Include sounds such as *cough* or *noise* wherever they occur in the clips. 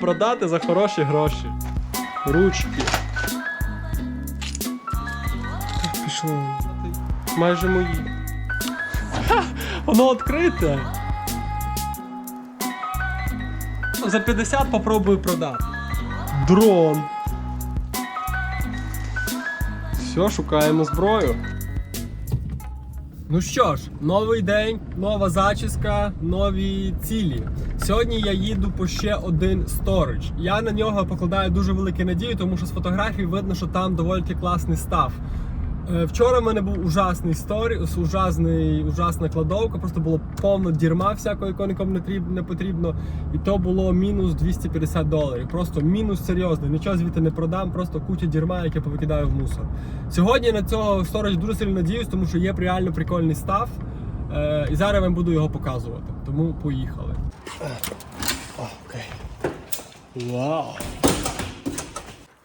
продати за хороші гроші. Ручки. Пішло. Майже мої. Ха, воно відкрите. За 50 попробую продати. Дрон. Все, шукаємо зброю. Ну що ж, новий день, нова зачіска, нові цілі. Сьогодні я їду по ще один сторич. Я на нього покладаю дуже великі надії, тому що з фотографій видно, що там доволі класний став. Е, Вчора в мене був ужасний сторіс, ужасний, ужасна кладовка, просто було повно дірма всякого, якого нікому не потрібно. І то було мінус 250 доларів. Просто мінус серйозний. Нічого звідти не продам, просто куча дірма, яке повикидаю в мусор. Сьогодні на цього сторож дуже сильно надіюсь, тому що є реально прикольний став. Е, і зараз я вам буду його показувати. Тому поїхали. Окей. Вау.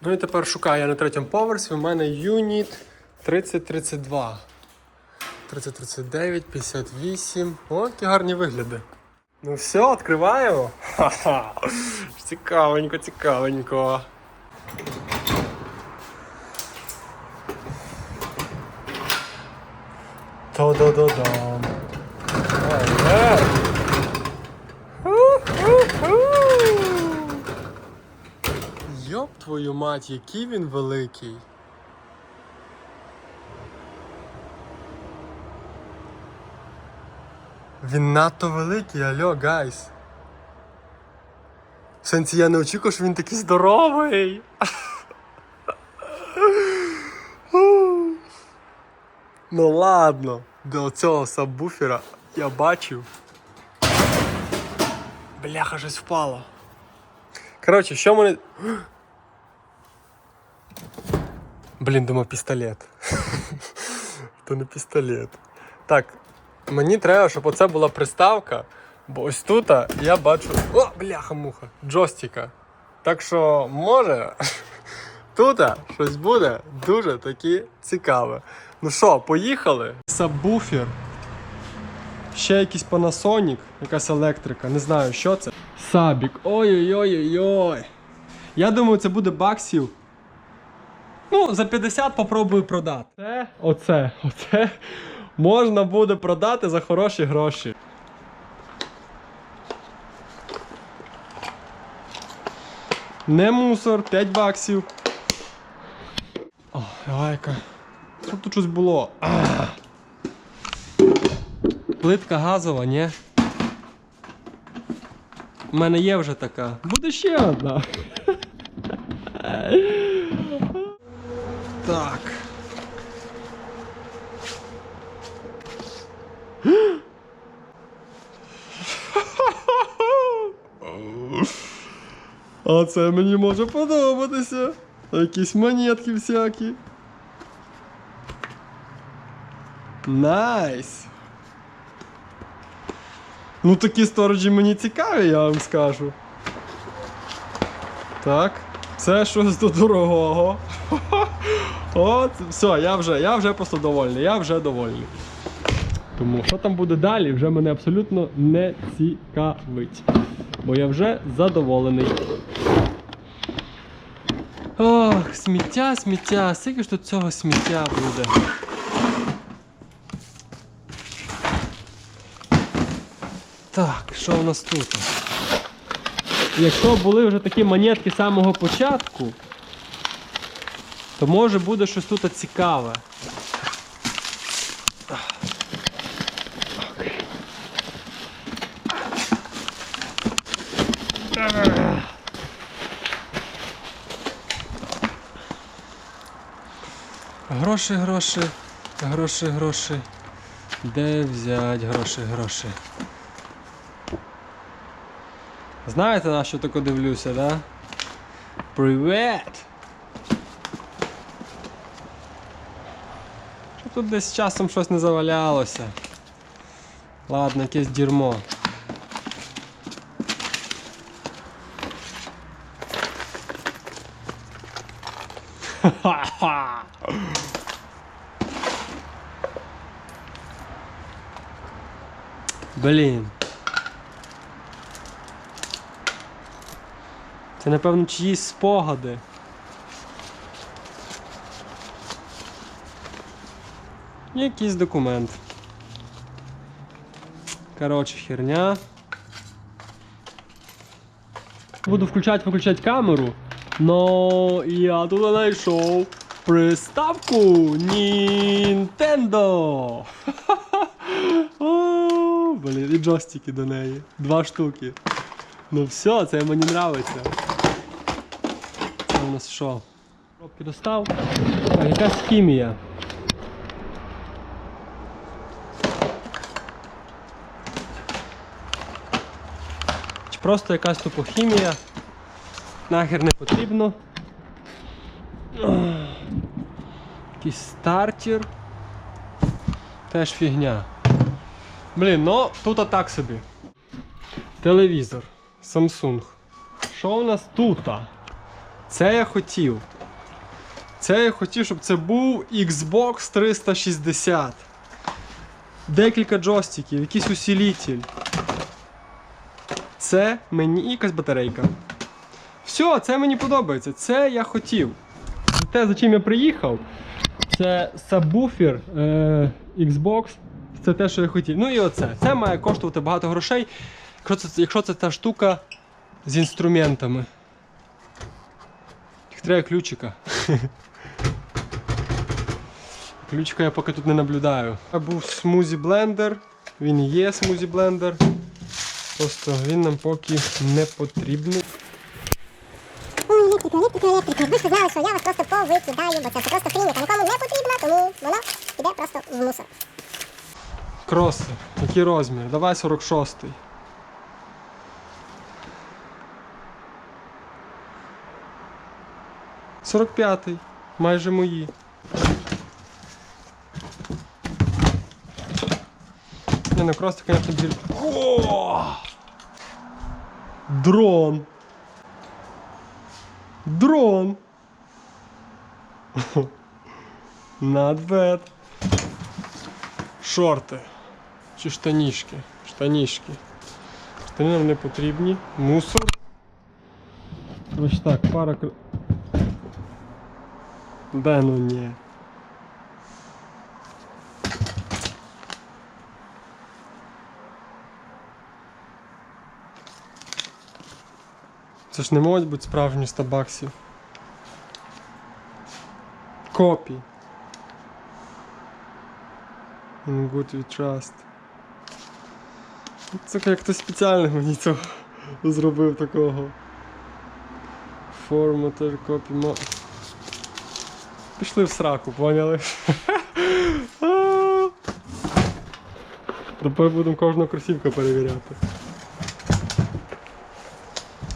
Ну і тепер шукаю я на третьому поверсі. У мене юніт 3032. 3039, 58. О, які гарні вигляди. Ну все, відкриваємо. Ха-ха. Цікавенько, цікавенько. Та-да-да-дам. Йоп твою мать, який він великий. Він надто великий, алло, гайс. В сенсі я не очікував, що він такий здоровий. ну ладно, до цього сабвуфера я бачив. Бляха, щось впало. Коротше, що мене. Блін, думав пістолет. *laughs* То не пістолет. Так, мені треба, щоб оце була приставка, бо ось тут я бачу. О, бляха-муха! Джойстика. Так що, може, *laughs* тут щось буде дуже таки цікаве. Ну що, поїхали? Сабвуфер. Ще якийсь Panasonic, якась електрика, не знаю, що це. Сабік. Ой-ой-ой-ой-ой. Я думаю, це буде баксів. Ну, за 50 попробую продати. Це, оце, оце можна буде продати за хороші гроші. Не мусор, 5 баксів. О, гайка. Що тут щось було? А. Плитка газова, ні? У мене є вже така. Буде ще одна. Так. А це мені може подобатися. Якісь монетки всякі. Найс. Ну такі сториджі мені цікаві, я вам скажу. Так, це щось до дорогого. *laughs* От, все, я вже, я вже просто довольний, я вже довольний. Тому що там буде далі, вже мене абсолютно не цікавить. Бо я вже задоволений. Ох, сміття, сміття, скільки ж тут цього сміття буде. Так, що у нас тут? Якщо були вже такі монетки з самого початку, то може буде щось тут цікаве. Гроші, гроші, гроші, гроші. Де взять гроші, гроші? Знаєте, на що тако дивлюся, да? Привет! Щоб тут десь часом щось не завалялося. Ладно, якесь дерьмо. Ха-ха! Блін. Це, напевно, чиїсь спогади. Якийсь документ. Коротше, херня. Буду включати виключати камеру. Но я тут знайшов приставку Nintendo. *laughs* Блін, і джойстики до неї. Два штуки. Ну все, це мені нравиться. Нас що? Пробки достав. Так, якась хімія. Чи просто якась тупо хімія. Нахер не потрібно. Якийсь стартер. Теж фігня. Блін, ну тут так собі. Телевізор. Samsung. Що у нас тут? Це я хотів. Це я хотів, щоб це був Xbox 360. Декілька джойстиків, якийсь усилитель. Це мені якась батарейка. Все, це мені подобається. Це я хотів. Те, за чим я приїхав, це сабвуфер е, Xbox. Це те, що я хотів. Ну і оце. Це має коштувати багато грошей. Якщо це, якщо це та штука з інструментами. Треба ключика. Ключика я поки тут не наблюдаю. Був смузі блендер. Він є смузі блендер. Просто він нам поки не потрібний. Ой, електрика, електрика, електрика. Ви сказали, що я вас просто повикидаю, бо це просто хрінь, яка нікому не потрібна, тому воно піде просто в мусор. Кроси. Який розмір? Давай 46-й. Сорок п'ятий. Майже мої. Не, ну кроси, конечно, біль. О! Дрон. Дрон. *laughs* Not. Шорти. Чи штанішки? Штанішки. Штани нам не потрібні. Мусор. Ось так, пара. Да ну ні. Це ж не можуть бути справжні 100 баксів. Копій. In good we trust. Це як хтось спеціально мені цього зробив такого. Formatter, copy. Пішли в сраку, поняли? *laughs* Тепер будемо кожного кросівка перевіряти.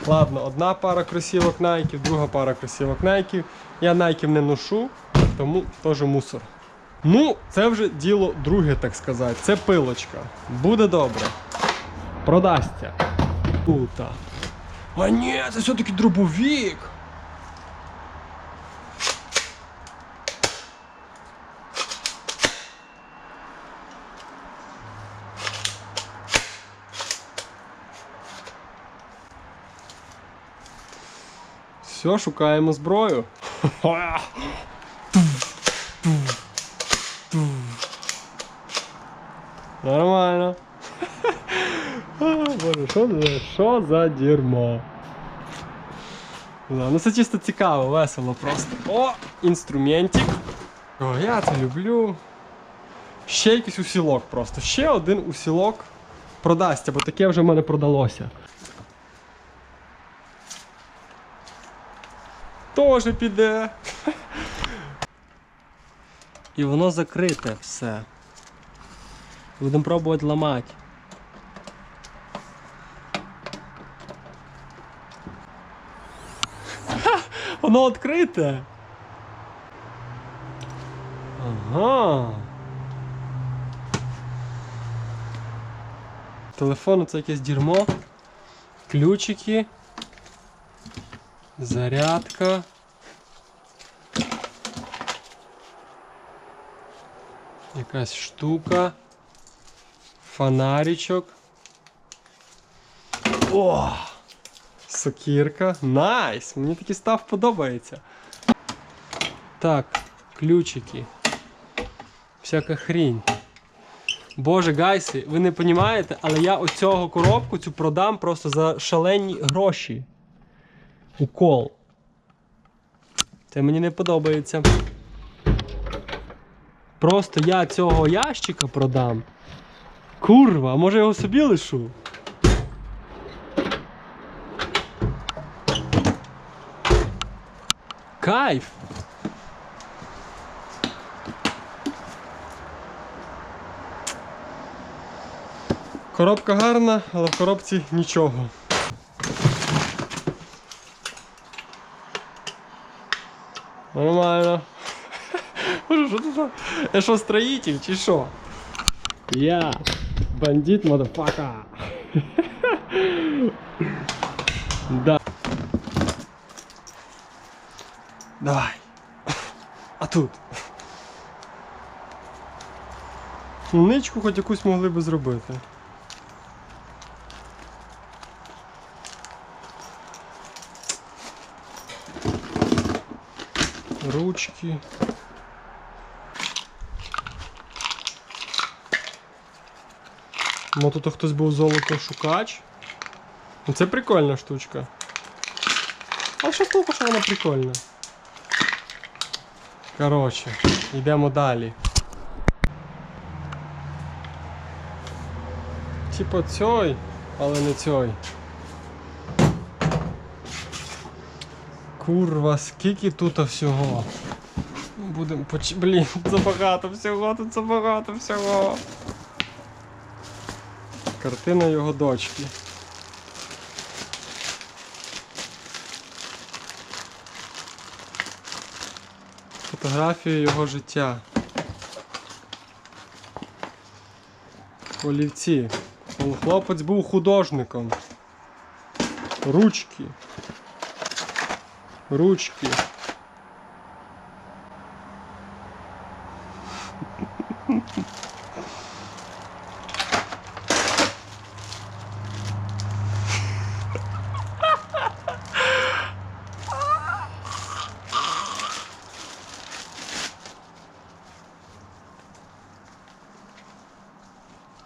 Ладно, одна пара кросівок Nike, друга пара кросівок Nike. Я Nike не ношу, тому теж мусор. Ну, це вже діло друге, так сказати. Це пилочка. Буде добре. Продасться. Тута. А ні, це все-таки дробовік. Все, шукаємо зброю. Нормально. *laughs* Боже, що за, що за дерьмо? Да, ну це чисто цікаво, весело просто. О, інструментик. О, я це люблю. Ще якийсь усілок просто. Ще один усілок продасться, бо таке вже в мене продалося. Тоже піде. І воно закрите все. Будемо пробувати ламати. Ха, Воно відкрите. Ага. Телефон це якесь дерьмо. Ключики. Зарядка. Якась штука. Фонаричок. О! Сокірка. Найс! Мені такий став подобається. Так, ключики. Всяка хрінь. Боже, гайси, ви не розумієте, але я оцього коробку цю продам просто за шалені гроші. Укол. Це мені не подобається. Просто я цього ящика продам. Курва, а може його собі лишу? Кайф! Коробка гарна, але в коробці нічого. Нормально. Що тут? за- Я що, строїтель чи що? Я бандит, модефака. Да. Давай. А тут. Ничку хоч якусь могли би зробити. Ручки. Ну тут хтось був золотошукач. Ну це прикольна штучка. А що толку, що вона прикольна? Коротше, йдемо далі. Типа цей, але не цей. Курва, скільки тут всього. Будемо поч... Блін, забагато всього, тут забагато всього. Картина його дочки. Фотографія його життя. Олівці. Хлопець був художником. Ручки. Ручки.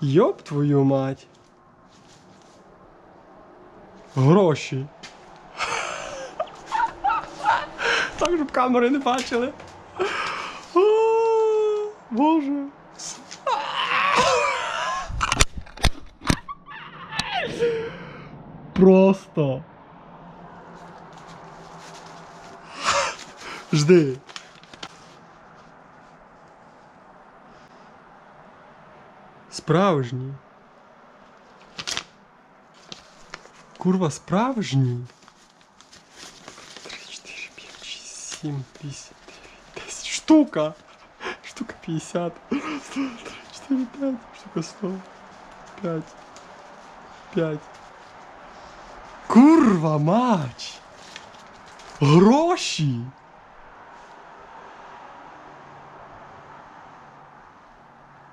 Йоп твою мать. Гроші. Так, щоб камери не бачили. О, Боже. Просто. Жди. Справжній. Курва, справжній. 3, 4, 5, 6, 7, 8, 9, 10. Штука. Штука 50. 4, 5, штука 100. 5. 5. Курва, мач. Гроші.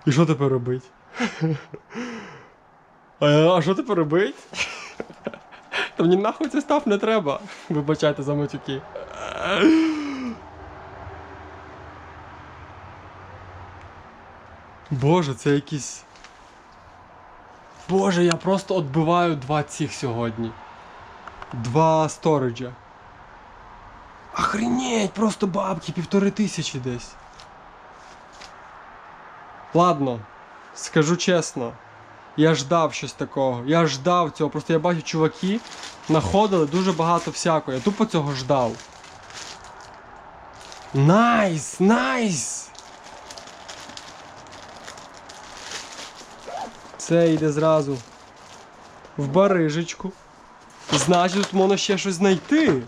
І що тепер робить? А, що тепер робить? Та мені нахуй цей став не треба. Вибачайте за матюки. Боже, це якісь. Боже, я просто відбиваю два цих сьогодні. Два сториджа. Охренеть, просто бабки, півтори тисячі десь. Ладно, скажу чесно. Я ждав щось такого. Я ждав цього. Просто я бачу, чуваки знаходили дуже багато всякого. Я тупо цього ждав. Найс! Найс! Це йде зразу в барижечку. Значить, тут можна ще щось знайти.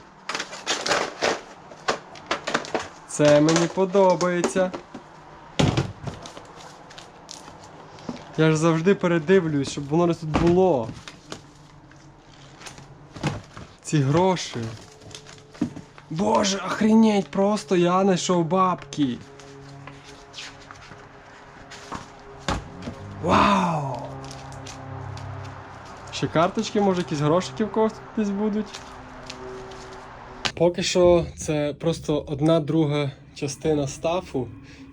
Це мені подобається. Я ж завжди передивлюсь, щоб воно тут було. Ці гроші. Боже, охренеть, просто я знайшов бабки. Ще карточки, може якісь грошики в когось десь будуть. Поки що це просто одна друга частина стафу.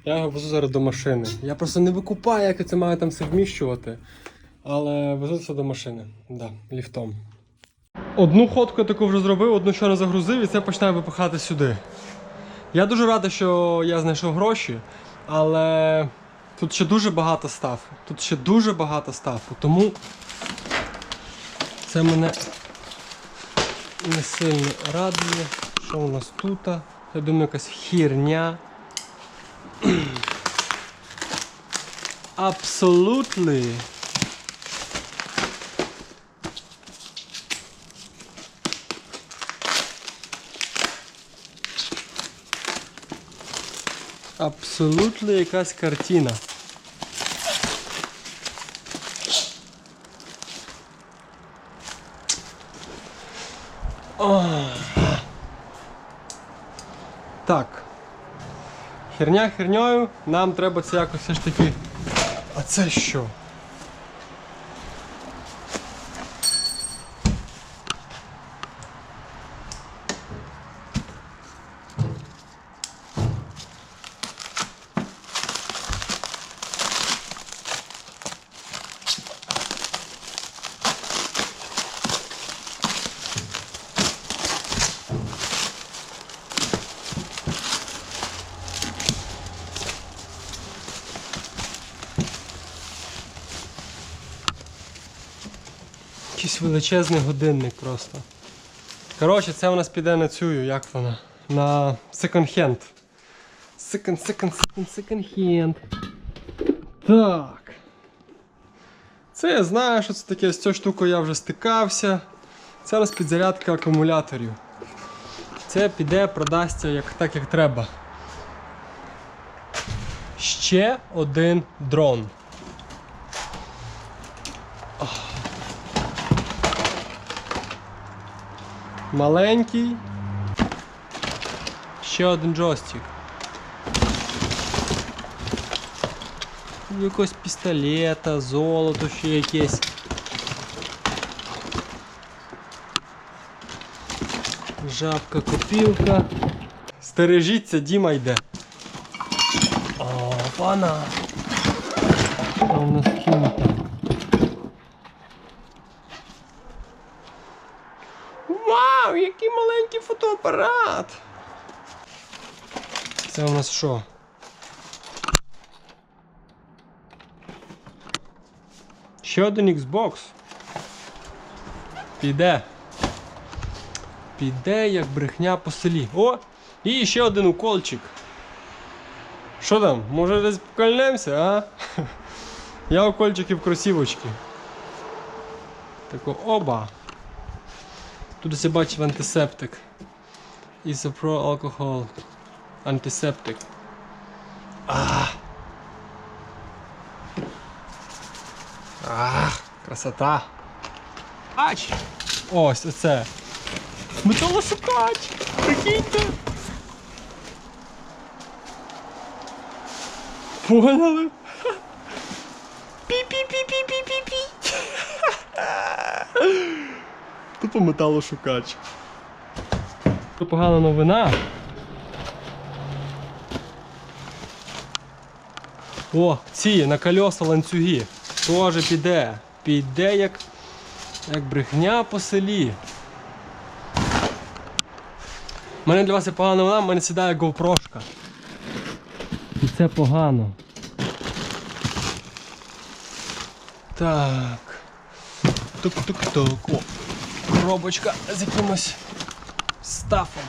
Я його везу зараз до машини. Я просто не викупаю, як я це маю там все вміщувати. Але везу це до машини. Да, ліфтом. Одну ходку я таку вже зробив, одну не загрузив, і це починаю випихати сюди. Я дуже радий, що я знайшов гроші, але тут ще дуже багато стафу. Тут ще дуже багато стафу. Тому це мене не сильно радує. Що у нас тут? Я думаю, якась хірня. Абсолютно. Абсолютно якась картина. Так. Херня херньою, нам треба це якось все ж таки. А це що? Якийсь величезний годинник просто. Коротше, це у нас піде на цю, як вона? На секонд-хенд. Секонд, секонд, секонд, секонд-хенд. Так. Це я знаю, що це таке. З цією штукою я вже стикався. Це у нас підзарядка акумуляторів. Це піде, продасться як, так, як треба. Ще один дрон. Маленький. Ще один джойстик. Якось пістолета, золото ще якесь. Жабка, копілка. Стережіться, Діма йде. О, пана. Що у нас? Вау, який маленький фотоапарат! Це у нас що? Ще один Xbox. Піде. Піде як брехня по селі. О! І ще один уколчик. Що там? Може десь покольнемося, а? *laughs* Я укольчики в кросівочки. Тако оба. Тут я бачив антисептик. Isopro алкоголь. Антисептик. А. Ах, красота. Ач! Ось оце. Металошукач! Прикиньте! Поняли? Пі-пі-пі-пі-пі-пі-пі. Тупо металошукач. Погана новина. О, ці на кольоса ланцюги. Тоже піде. Піде як, як брехня по селі. У мене для вас є погана новина, в мене сідає GoPro-шка. І це погано. Так. Тук-тук-тук. О, коробочка з якимось стафом.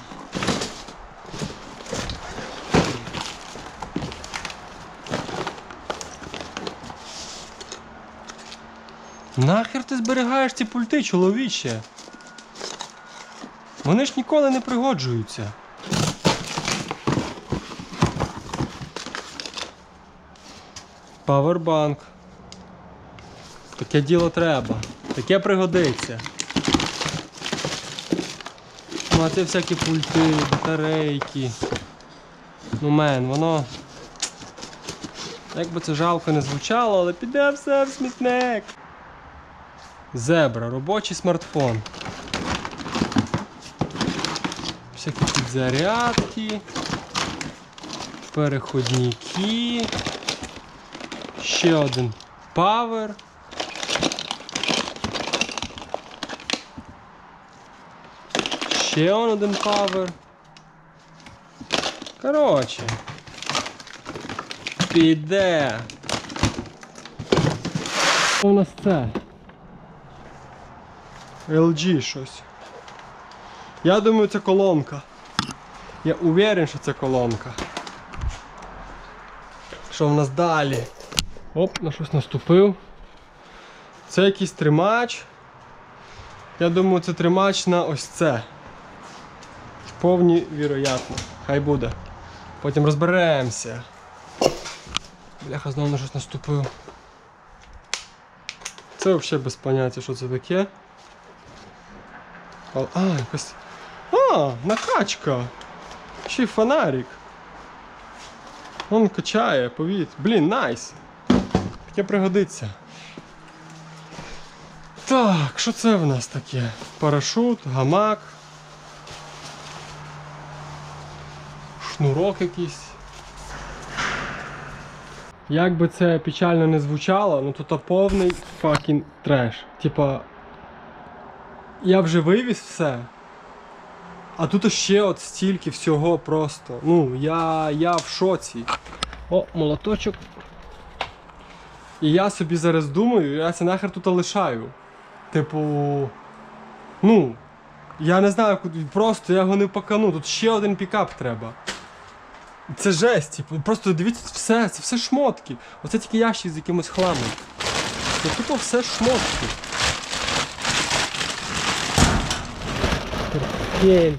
Нахер ти зберігаєш ці пульти, чоловіче? Вони ж ніколи не пригоджуються. Павербанк. Таке діло треба. Таке пригодиться. Ну, а це всякі пульти, батарейки. Ну мен, воно. Як би це жалко не звучало, але піде все в смітник. Зебра, робочий смартфон. Всякі підзарядки, переходники, ще один павер. Ще он один павер. Коротше. Піде. Що у нас це? LG щось. Я думаю, це колонка. Я уверен, що це колонка. Що в нас далі? Оп, на щось наступив. Це якийсь тримач. Я думаю, це тримач на ось це. Повні віроятно. Хай буде. Потім розберемося. Бляха, знову на щось наступив. Це взагалі без поняття, що це таке. А, а, якась. А, накачка. Ще й фонарик. Он качає, повіт. Блін, найс. Таке пригодиться. Так, що це в нас таке? Парашут, гамак. Шнурок якийсь. Як би це печально не звучало, ну тут повний факін треш. Типа. Я вже вивіз все. А тут ще от стільки всього просто. Ну, я, я в шоці. О, молоточок. І я собі зараз думаю, я це нахер тут лишаю. Типу. Ну. Я не знаю. Просто я його не покану. Тут ще один пікап треба. Це жесть, типу, просто дивіться все, це все шмотки. Оце тільки ящик з якимось хламом. Це тупо все шмотки. Терпель.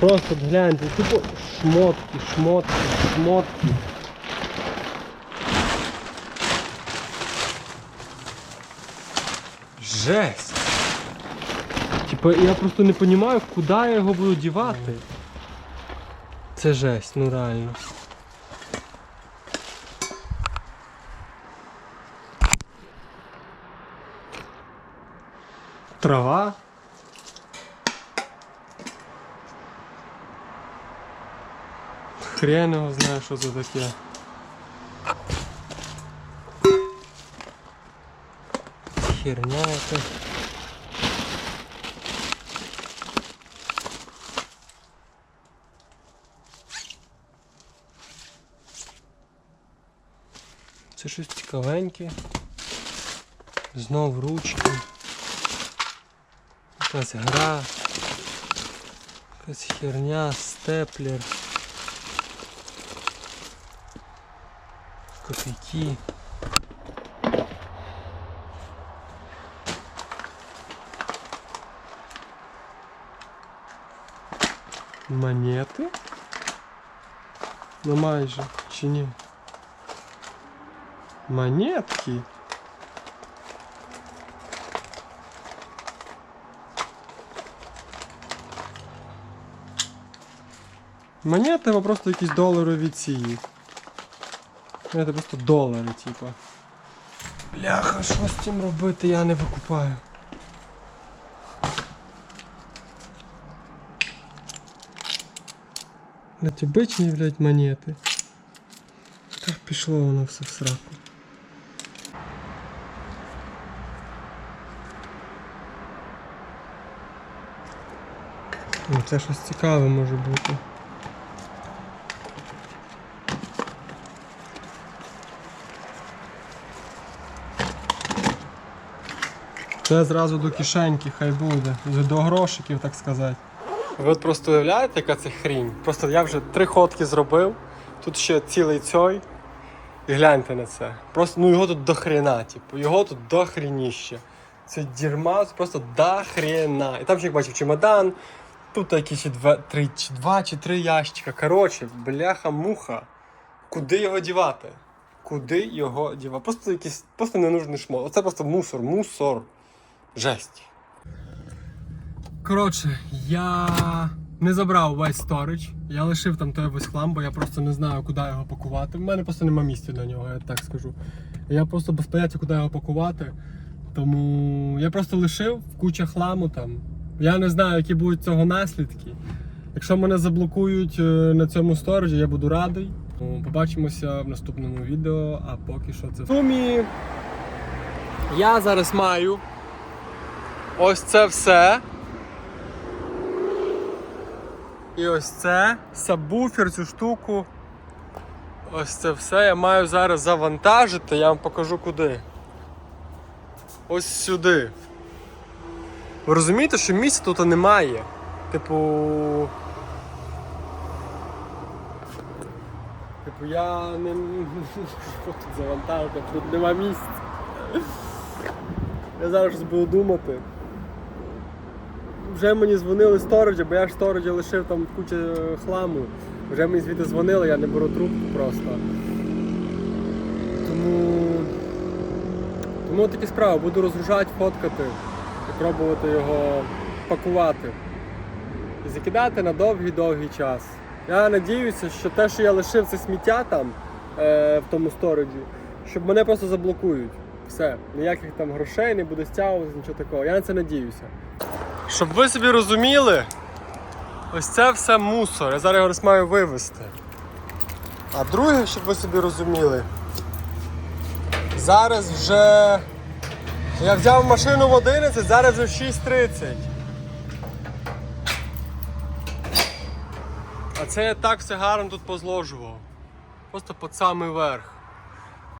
Просто гляньте, тупо шмотки, шмотки, шмотки. Жесть. Типа я просто не розумію, куди я його буду дівати. Це жесть, ну реально. Трава. Хрен його знає, що це таке. Херня якась. Щось цікавеньке. Знов ручки. Якась гра. Якась херня, степлер. Копійки. Монети? Ну майже, чи ні? Монетки. Монети або просто якісь доларові ці. Це просто долари, типа. Бляха, що з цим робити, я не викупаю. Блять, обичні, блядь, монети. Так пішло воно все в сраку. Це щось цікаве може бути. Це зразу до кишеньки, хай буде. До грошиків, так сказати. Ви от просто уявляєте, яка це хрінь? Просто я вже три ходки зробив, тут ще цілий цей. І гляньте на це. Просто ну його тут до хрена, типу, його тут до хрініще. Це дерьма просто до хрена. І там ще як бачив чемодан, тут якісь два, три, чи два чи три ящика. Коротше, бляха-муха. Куди його дівати? Куди його дівати? Просто якийсь просто ненужний шмот. Оце просто мусор, мусор. Жесть. Коротше, я не забрав весь сторич. Я лишив там той весь хлам, бо я просто не знаю, куди його пакувати. У мене просто нема місця для нього, я так скажу. Я просто без поняття, куди його пакувати. Тому я просто лишив куча хламу там. Я не знаю, які будуть цього наслідки. Якщо мене заблокують е, на цьому сторожі, я буду радий. Побачимося в наступному відео, а поки що це. В сумі я зараз маю ось це все. І ось це сабвуфер, цю штуку. Ось це все я маю зараз завантажити, я вам покажу куди. Ось сюди. Ви розумієте, що місця тут немає. Типу. Типу я не. *laughs* Що тут завантажити? Тут нема місця. Я зараз щось буду думати. Вже мені дзвонили з сториджа, бо я ж в сториджі лишив там кучу хламу. Вже мені звідти дзвонили, я не беру трубку просто. Тому. Тому такі справи, буду розгружати, фоткати і пробувати його пакувати. І закидати на довгий-довгий час. Я надіюся, що те, що я лишив це сміття там е, в тому сториджі, щоб мене просто заблокують. Все, ніяких там грошей не буде стягувати, нічого такого. Я на це надіюся. Щоб ви собі розуміли, ось це все мусор. Я зараз його десь маю вивезти. А друге, щоб ви собі розуміли, зараз вже. Я взяв машину в 11, зараз вже 6.30. А це я так все гарно тут позложував. Просто під самий верх.